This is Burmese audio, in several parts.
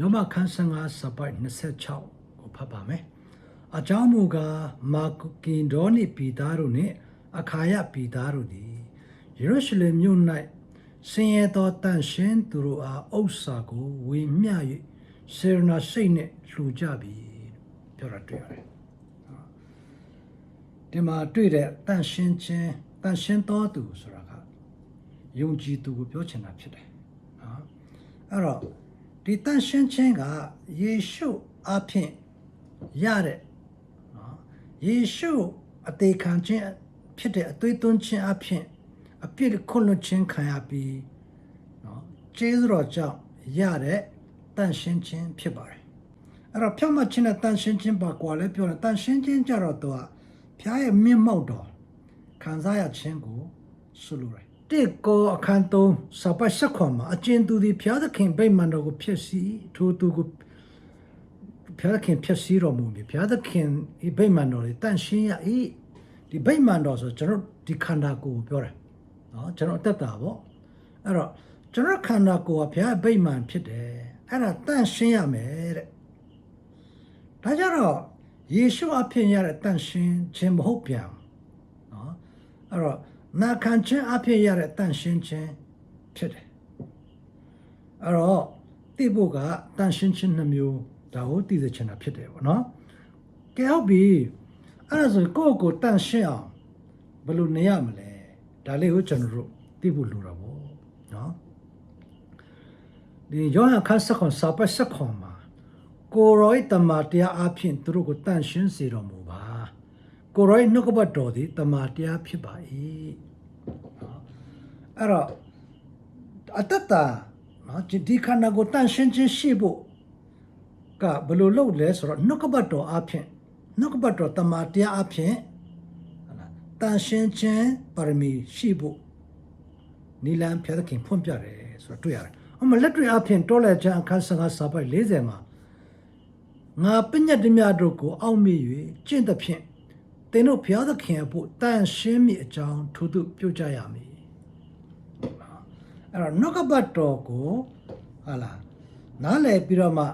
ယောမခန်း15စပိုက်26ကိုဖတ်ပါမယ်အကြောင်းမူကားမာကင်ဒေါနိပီသားတို့နှင့်အခါယပီသားတို့သည်ယေရုရှလင်မြို့၌ဆင်းရဲသောတန်ရှင်းသူတို့အားဥစ္စာကိုဝေမျှ၍စေရနာစိတ်နှင့်လှူကြပြီပြောတာတွေ့ရတယ်ဒီမှာတွေ့တဲ့တန်ရှင်းခြင်းတန်ရှင်းသောသူဆိုတာကယုံကြည်သူကိုပြောချင်တာဖြစ်တယ်နော်အဲ့တော့ ဒီတန်ရှင်းခြင်းကယေရှုအဖင်ရတဲ့နော်ယေရှုအသေးခံခြင်းဖြစ်တဲ့အသွေးသွင်းခြင်းအဖင်အပြစ်ခွင့်လွှတ်ခြင်းခံရပြီးနော်ကျေးဇူးတော်ကြောင့်ရတဲ့တန်ရှင်းခြင်းဖြစ်ပါတယ်အဲ့တော့ဖြောင့်မတ်ခြင်းနဲ့တန်ရှင်းခြင်းပါကွာလဲပြောတယ်တန်ရှင်းခြင်းကြတော့တော့ဖျားရဲ့မြင့်မောက်တော်ခံစားရခြင်းကိုဆုလိုတယ် တေကိုအခန်းသုံးစပတ်ဆက်ခွန်မှာအကျဉ်သူသည်ဖျားသခင်ဗိမာန်တော်ကိုဖြစ်စီထိုသူကိုဖျားသခင်ဖြစ်စီတော်မူပြီဖျားသခင်ဒီဗိမာန်တော်လေးတန်ရှင်းရဤဒီဗိမာန်တော်ဆိုကျွန်တော်ဒီခန္ဓာကိုယ်ကိုပြောတယ်နော်ကျွန်တော်အသက်တာပေါ့အဲ့တော့ကျွန်တော်ခန္ဓာကိုယ်ကဘုရားဗိမာန်ဖြစ်တယ်အဲ့ဒါတန့်ရှင်းရမယ်တဲ့ဒါကြတော့ယေရှုအဖြစ်ရတဲ့တန့်ရှင်းခြင်းမဟုတ်ပြန်နော်အဲ့တော့ နာခံခြင်းအဖြစ်ရတဲ့တန့်ရှင်းခြင်းဖြစ်တယ်အဲ့တော့တိဖို့ကတန့်ရှင်းခြင်းနှမျိုးဒါကိုတည်စေချင်တာဖြစ်တယ်ပေါ့နော်ကဲဟုတ်ပြီအဲ့ဒါဆိုကိုယ့်ကိုယ်တန့်ရှင်းအောင်ဘယ်လိုနေရမလဲဒါလေးကိုကျွန်တော်တို့သိဖို့လိုတာပေါ့နော်ဒီယောဟန်ခန်းစခွန်စာပတ်စခွန်မှာကိုရောဤတမန်တရားအဖြစ်သူတို့ကိုတန့်ရှင်းစေတော်မူပါ ကိုရောဤနှုတ်ကပတ်တော်သည်တမန်တရားဖြစ်ပါ၏နော်အဲ့တော့အတ္တတာနော်ဒီဒီခန္ဓာကိုတန့်ရှင်းခြင်းရှိဖို့ကဘယ်လိုလုပ်လဲဆိုတော့နှုတ်ကပတ်တော်အဖြစ်နှုတ်ကပတ်တော်တမန်တရားအဖြစ်တန်ရှင်းခြင်းပါရမီရှိဖို့နီလန်ဖျားသခင်ဖွင့်ပြတယ်ဆိုတော့တွေ့ရတယ်။အမလက်တွေ့အဖြစ်တောလဲချမ်းအခန်း15စာပိုက်40မှာငါပညတ်တမြတ်တို့ကိုအောက်မေ့၍ကျင့်သဖြင့် သင်တို့ဖျားသခင်အဖို့တန်ရှင်းမိအကြောင်းထို့သူပြုကြရမည်။အဲ့တော့နောက်ကပတ်တော်ကိုဟာလာနားလည်ပြီးတော့မှ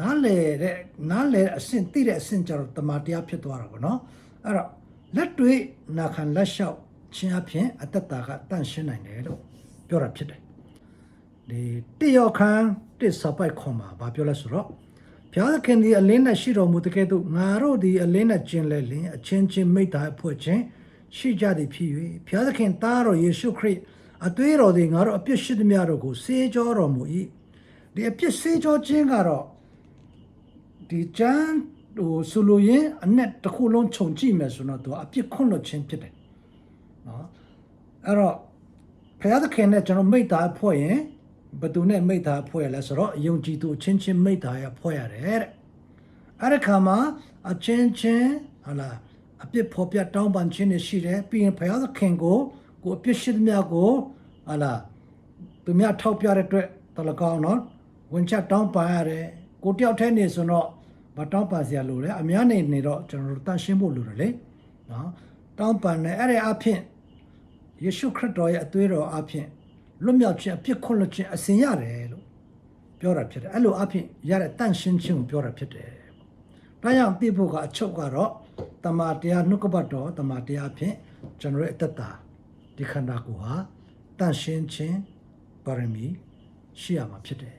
နားလည်တဲ့နားလည်အဆင့်သိတဲ့အဆင့်ကျတော့တမန်တရားဖြစ်သွားတာပေါ့နော်။အဲ့တော့လက်တွေ့နာခံလက်လျှောက်ခြင်းအဖြစ်အတ္တတာကတန့်ရှင်းနိုင်တယ်လို့ပြောတာဖြစ်တယ်ဒီတိယောခန်းတိစပိုက်ခွန်မှာဗာပြောလဲဆိုတော့ ဘုရားသခင်ဒီအလင်းနဲ့ရှိတော်မူတဲ့ကဲ့သို့ငါတို့ဒီအလင်းနဲ့ကျင်လဲလင်အချင်းချင်းမိတ္တာဖွဲ့ခြင်းရှိကြသည်ဖြစ်၍ဘုရားသခင်သားတော်ယေရှုခရစ်အသွေးတော်သည်ငါတို့အပြစ်ရှိသမျှတို့ကိုစေကြောတော်မူ၏ဒီအပြစ်စေကြောခြင်းကတော့ဒီကျမ်းဟိုဆိုလိုရင်အနဲ့တစ်ခုလုံးခြုံကြည့်မယ်ဆိုတော့သူအပြစ်ခွန့်လွတ်ခြင်းဖြစ်တယ်နော်အဲ့တော့ဘုရားသခင်နဲ့ကျွန်တော်မိတ္တာဖွဲ့ရင် ဘယ်သူနဲ့မိတ္တာဖွဲ့ရလဲဆိုတော့ယုံကြည်သူအချင်းချင်းမိတ္တာရဖွဲ့ရတယ်တဲ့အဲ့ဒီခါမှာအချင်းချင်းဟာလာအပြစ်ဖော်ပြတောင်းပန်ခြင်းတွေရှိတယ်ပြီးရင်ဘုရားသခင်ကိုကိုအပြစ်ရှိသမျှကိုဟာလာသူများထောက်ပြတဲ့အတွက်တလကောင်းနော်ဝင်ချက်တောင်းပန်ရတယ်ကိုတယောက်တည်းနေဆိုတော့မတောင်းပန်စရာလိုတယ်အများနေနေတော့ကျွန်တော်တို့တန်ရှင်းဖို့လိုတယ်လေနော်တောင်းပန်တယ်အဲ့ဒီအဖြစ်ယေရှုခရစ်တော်ရဲ့အသွေးတော်အဖြစ် လွတ်မြောက်ခြင်းအပြစ်ခွင့်လွှတ်ခြင်းအစဉ်ရတယ်လို့ပြောတာဖြစ်တယ်အဲ့လိုအဖြစ်ရတဲ့တန့်ရှင်းခြင်းကိုပြောတာဖြစ်တယ်ဒါကြောင့်သိဖို့ကအချုပ်ကတော့တမာတရားနှုတ်ကပတ်တော်တမာတရားအဖြစ်ကျွန်တော်ရဲ့အတ္တဒီခန္ဓာကိုယ်ဟာတန့်ရှင်းခြင်းပါရမီရှိရမှာဖြစ်တယ်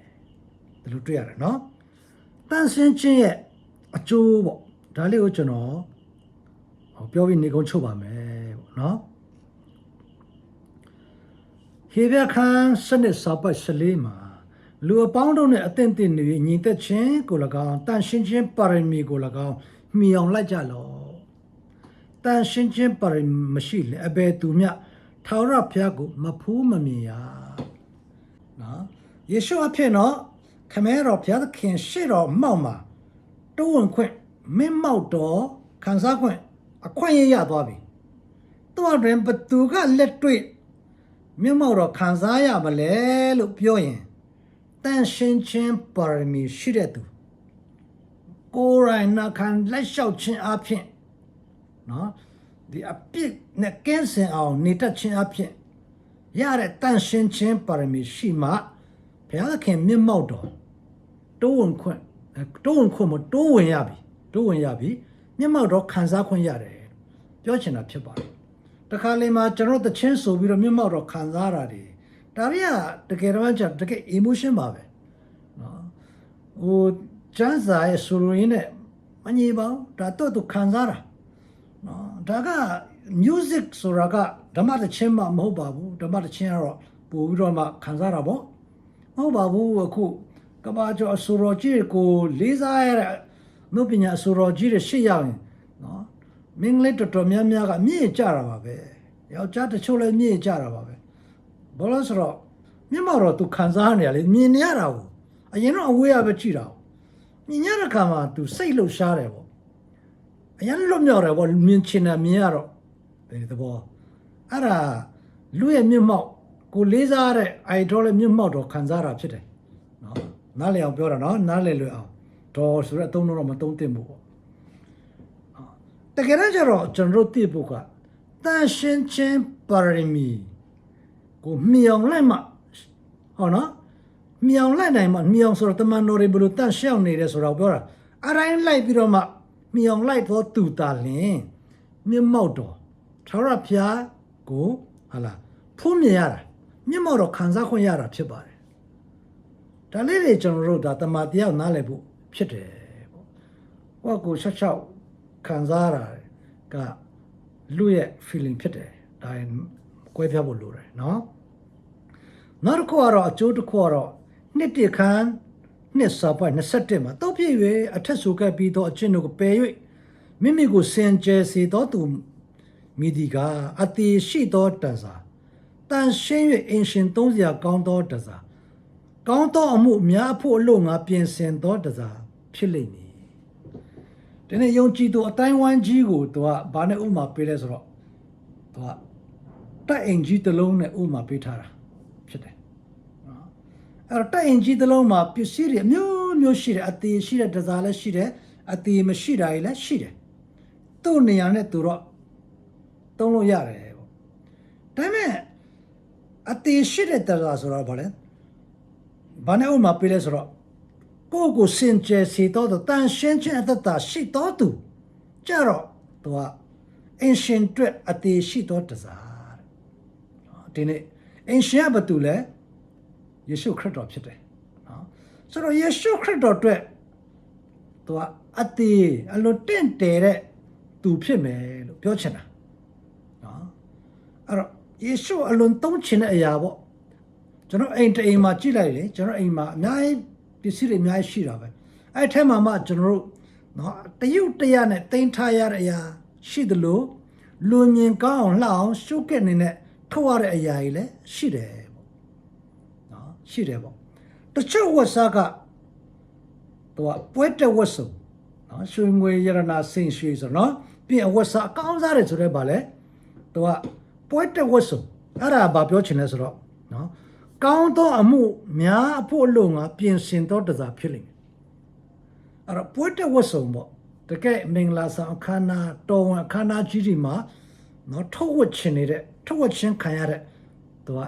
ဒီလိုတွေ့ရတယ်နော်တန့်ရှင်းခြင်းရဲ့အကျိုးပေါ့ဒါလေးကိုကျွန်တော်ဟောပြောပြီးနေကုန်းချုပ်ပါမယ်ပေါ့နော် ဟေဘခန်းစနစ်စာပတ်စလေးမှာလူအပေါင်းတို့နဲ့အသင့်တင်နေညီသက်ခြင်းကို၎င်းတန်ရှင်းခြင်းပါရမီကို၎င်းမြည်အောင်လိုက်ကြလောတန်ရှင်းခြင်းပါရမီမရှိလေအဘယ်သူမျှထာဝရဘုရားကိုမဖူးမမြင်ရနော်ယေရှုအဖြစ်တော့ခမဲတော်ဘုရားသခင်ရှေ့တော်မှောက်မှာတိုးဝင်ခွင့်မင်းမောက်တော်ခံစားခွင့်အခွင့်အရေးရသွားပြီသူ့အတွင်ဘသူကလက်တွေ့ မြင့်မောက်တော်ခံစားရမလဲလို့ပြောရင်တန်ရှင်းချင်းပါရမီရှိတဲ့သူကိုယ်ရိုင်းနာခံလက်လျှောက်ခြင်းအဖြစ်နော်ဒီအပြစ်နဲ့ကင်းစင်အောင်နေတတ်ခြင်းအဖြစ်ရတဲ့တန်ရှင်းချင်းပါရမီရှိမှဘုရားသခင်မြင့်မောက်တော်တိုးဝင်ခွင့်အဲတိုးဝင်ခွင့်မတိုးဝင်ရပြီတိုးဝင်ရပြီမျက်မှောက်တော့ခံစားခွင့်ရတယ်ပြောချင်တာဖြစ်ပါတယ် တခါလေမှာကျွန်တော်တချင်းဆိုပြီးတော့မျက်မှောက်တော့ခံစားရတာတွေဒါတွေကတကယ်တော့ကျတကယ် emotion ပါပဲနော်ဟိုကျန်းစာရဲ့ဆိုလိုရင်းနဲ့မညီပါဘူးဒါတော့သူခံစားတာနော်ဒါက music ဆိုတာကဓမ္မတချင်းမှမဟုတ်ပါဘူးဓမ္မတချင်းကတော့ပို့ပြီးတော့မှခံစားတာပေါ့မဟုတ်ပါဘူးအခုကဘာကျော်အဆိုတော်ကြီးကိုလေးစားရတဲ့နုပညာအဆိုတော်ကြီးတွေရှေ့ရောက်ရင်နော် မင်းလေးတော်တော်များများကမြင့်ကြတာပါပဲယောက်ျားတချို့လည်းမြင့်ကြတာပါပဲဘာလို့ဆိုတော့မျက်မှောက်တော့သူခံစားနေရလေမြင်နေရတာကိုအရင်တော့အဝေးရပဲကြည့်တာကိုမြင်ရတဲ့ခါမှာသူစိတ်လှုပ်ရှားတယ်ပေါ့အရင်လွတ်မြောက်တယ်ပေါ့မြင်ချင်တယ်မြင်ရတော့ဒီသဘောအဲ့ဒါလူရဲ့မျက်မှောက်ကိုလေးစားတဲ့ idol ရဲ့မျက်မှောက်တော့ခံစားတာဖြစ်တယ်နော်နားလည်အောင်ပြောတာနော်နားလည်လွယ်အောင်ဒေါ်ဆိုတဲ့အသုံးတော့မသုံးသင့်ဘူးပေါ့အော် တကယ်တော့ကျတော့ကျွန်တော်တို့သိဖို့ကတန်ရှင်းချင်းပါရမီကိုမြောင်လိုက်မှဟောနော်မြောင်လိုက်နိုင်မှမြောင်ဆိုတော့တမန်တော်တွေဘယ်လိုတန်ရှင်းနေတယ်ဆိုတော့ပြောတာအတိုင်းလိုက်ပြီးတော့မှမြောင်လိုက်တော့တူတာလင်မြင့်မောက်တော်ထာဝရဘုရားကိုဟာလာဖုံးမြင်ရတာမြင့်မောက်တော်ခံစားခွင့်ရတာဖြစ်ပါတယ်ဒါလေးတွေကျွန်တော်တို့ဒါတမာတယောက်နားလည်ဖို့ဖြစ်တယ်ပေါ့ကိုယ့်ကိုချက်ချောက် ခံစားရတာကလူရဲ့ feeling ဖြစ်တယ်ဒါရင်ကွဲပြားဖို့လိုတယ်နော်နောက်တစ်ခုကတော့အကျိုးတစ်ခုကတော့နှစ်တခန်းနှစ်စာပွိုင်27မှာတောက်ပြည့်၍အထက်ဆိုခဲ့ပြီးတော့အချင်းတို့ကိုပယ်၍မိမိကိုစင်ကြယ်စေတော်သူမိဒီကအတေရှိသောတန်စာတန်ရှင်း၍အင်ရှင်သုံးစရာကောင်းသောတန်စာကောင်းသောအမှုအများအဖို့အလို့ငါပြင်ဆင်သောတစားဖြစ်လိမ့်မည်။ ဒီနေ့ယုံကြည်သူအတိုင်းဝိုင်းကြီးကိုသူကဘာနဲ့ဥမာပေးလဲဆိုတော့သူကတက်အင်ကြီးတစ်လုံးနဲ့ဥမာပေးထားတာဖြစ်တယ်။နော်။အဲ့တော့တက်အင်ကြီးတစ်လုံးမှာပစ္စည်းတွေအမျိုးမျိုးရှိတယ်အသေးရှိတဲ့တစားလည်းရှိတယ်အသေးမရှိတာတွေလည်းရှိတယ်။သူ့နေရာနဲ့သူတော့သုံးလို့ရတယ်ပေါ့။ဒါပေမဲ့အသေးရှိတဲ့တစားဆိုတော့ဘာလဲ။ဘာနဲ့ဥမာပေးလဲဆိုတော့ ကိုယ့်ကိုစင်ကြယ်စီတော့တန်ရှင်းခြင်းအသက်တာရှိတော်သူကြတော့သူကအင်ရှင်အတွက်အသေးရှိတော်တစားတဲ့ဒီနေ့အင်ရှင်ကဘာတူလဲယေရှုခရစ်တော်ဖြစ်တယ်နော်ဆိုတော့ယေရှုခရစ်တော်အတွက်သူကအသေးအလိုတင့်တယ်တဲ့သူဖြစ်မယ်လို့ပြောချင်တာနော်အဲ့တော့ယေရှုအလွန်သုံးချင်တဲ့အရာပေါ့ကျွန်တော်အိမ်တအိမ်မှာကြည့်လိုက်လေကျွန်တော်အိမ်မှာအများကြီး ပစ္စည်းတွေအများကြီးရှိတာပဲအဲ့ထဲမှာမှကျွန်တော်တို့နော်တရုတ်တရနဲ့တင်ထားရတဲ့အရာရှိသလိုလူမြင်ကောင်းအောင်လှအောင်ရှုပ်ကက်နေတဲ့ထုတ်ရတဲ့အရာကြီးလည်းရှိတယ်ပေါ့နော်ရှိတယ်ပေါ့တချို့ဝက်စားကသူကပွဲတက်ဝက်စုံနော်ရွှေငွေရတနာစင်ရွှေဆိုနော်ပြီးရင်ဝက်စားအကောင်းစားတယ်ဆိုတော့ဗာလဲသူကပွဲတက်ဝက်စုံအဲ့ဒါဘာပြောချင်လဲဆိုတော့နော် ကောင်းသောအမှုများအဖို့အလို့ငါပြင်ဆင်သောတစားဖြစ်လိမ့်မယ်အဲ့တော့ပွဲတက်ဝတ်စုံပေါ့တကယ်မင်္ဂလာဆောင်အခမ်းအနားတော်ဝင်အခမ်းအနားကြီးတွေမှာနော်ထုတ်ဝတ်ချင်နေတဲ့ထုတ်ဝတ်ချင်းခံရတဲ့သူက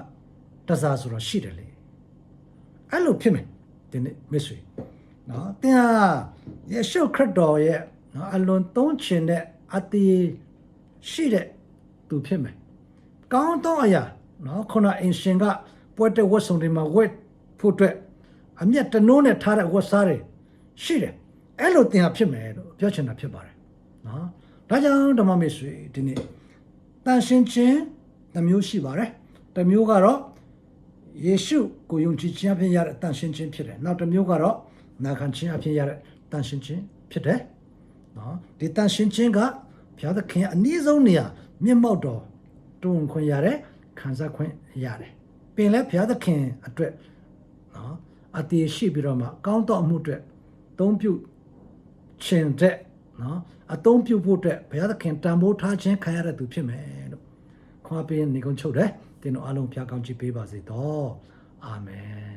တစားဆိုတော့ရှိတယ်လေအဲ့လိုဖြစ်မယ်ဒီနေ့မဆွေနော်တင်ဟာယေရှုခရစ်တော်ရဲ့နော်အလွန်သုံးချင်တဲ့အတေးရှိတဲ့သူဖြစ်မယ်ကောင်းသောအရာနော်ခုနအင်ရှင်က ပွဲတဲ့ဝတ်စုံတွေမှာဝတ်ဖို့အတွက်အမျက်တနိုးနဲ့ထားတဲ့ဝတ်စားတွေရှိတယ်အဲ့လိုသင်ဟာဖြစ်မယ်လို့ပြောချင်တာဖြစ်ပါတယ်နော်ဒါကြောင့်ဓမ္မမေဆွေဒီနေ့တန်ရှင်းခြင်းတစ်မျိုးရှိပါတယ်တစ်မျိုးကတော့ယေရှုကိုယုံကြည်ခြင်းအဖြစ်ရတဲ့တန်ရှင်းခြင်းဖြစ်တယ်နောက်တစ်မျိုးကတော့နာခံခြင်းအဖြစ်ရတဲ့တန်ရှင်းခြင်းဖြစ်တယ်နော်ဒီတန်ရှင်းခြင်းကဘုရားသခင်အနည်းဆုံးနေရာမျက်မှောက်တော်တွန်းခွင့်ရတယ်ခံစားခွင့်ရတယ် ပင်လဲဘုရားသခင်အတွက်နော်အတည်ရှိပြီးတော့မှကောင်းတော့အမှုအတွက်သုံးပြုခြင်းတဲ့နော်အသုံးပြုဖို့အတွက်ဘုရားသခင်တန်ဖိုးထားခြင်းခံရတဲ့သူဖြစ်မယ်လို့ခွာပေးနေကုန်ချုပ်တယ်တင်တို့အားလုံးဘုရားကောင်းချီးပေးပါစေတော့အာမင်